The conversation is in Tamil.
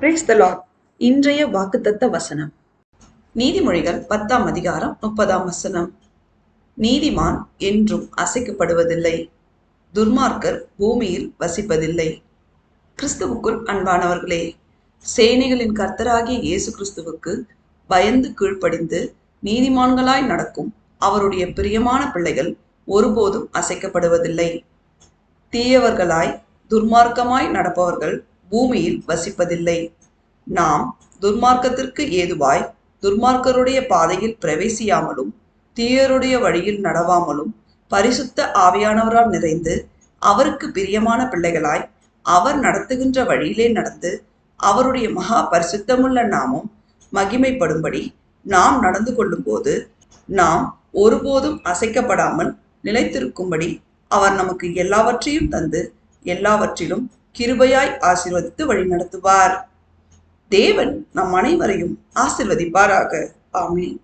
பிரேஸ் த லார்ட் இன்றைய வாக்குத்தத்த வசனம். நீதிமொழிகள் பத்தாம் அதிகாரம் முப்பதாம் வசனம். நீதிமான் என்றும் அசைக்கப்படுவதில்லை. துர்மார்க்கர் பூமியில் வசிப்பதில்லை. கிறிஸ்துவுக்குள் அன்பானவர்களே சேனைகளின் கர்த்தராகிய இயேசு கிறிஸ்துவுக்கு பயந்து கீழ்ப்படிந்து நீதிமான்களாய் நடக்கும் அவருடைய பிரியமான பிள்ளைகள் ஒருபோதும் அசைக்கப்படுவதில்லை. தீயவர்களாய் துர்மார்க்கமாய் நடப்பவர்கள் பூமியில் வசிப்பதில்லை. நாம் துர்மார்க்கத்திற்கு ஏதுவாய் துர்மார்க்கருடைய பாதையில் பிரவேசியாமலும் தீயருடைய வழியில் நடவாமலும் பரிசுத்த ஆவியானவரால் நிறைந்து அவருக்கு பிரியமான பிள்ளைகளாய் அவர் நடத்துகின்ற வழியிலே நடந்து அவருடைய மகா பரிசுத்தமுள்ள நாமும் மகிமைப்படும்படி நாம் நடந்து கொள்ளும்போது நாம் ஒருபோதும் அசைக்கப்படாமல் நிலைத்திருக்கும்படி அவர் நமக்கு எல்லாவற்றையும் தந்து எல்லாவற்றிலும் கிருபையாய் ஆசிர்வதித்து வழி நடத்துவார். தேவன் நம் அனைவரையும் ஆசிர்வதிப்பாராக. ஆமீன்.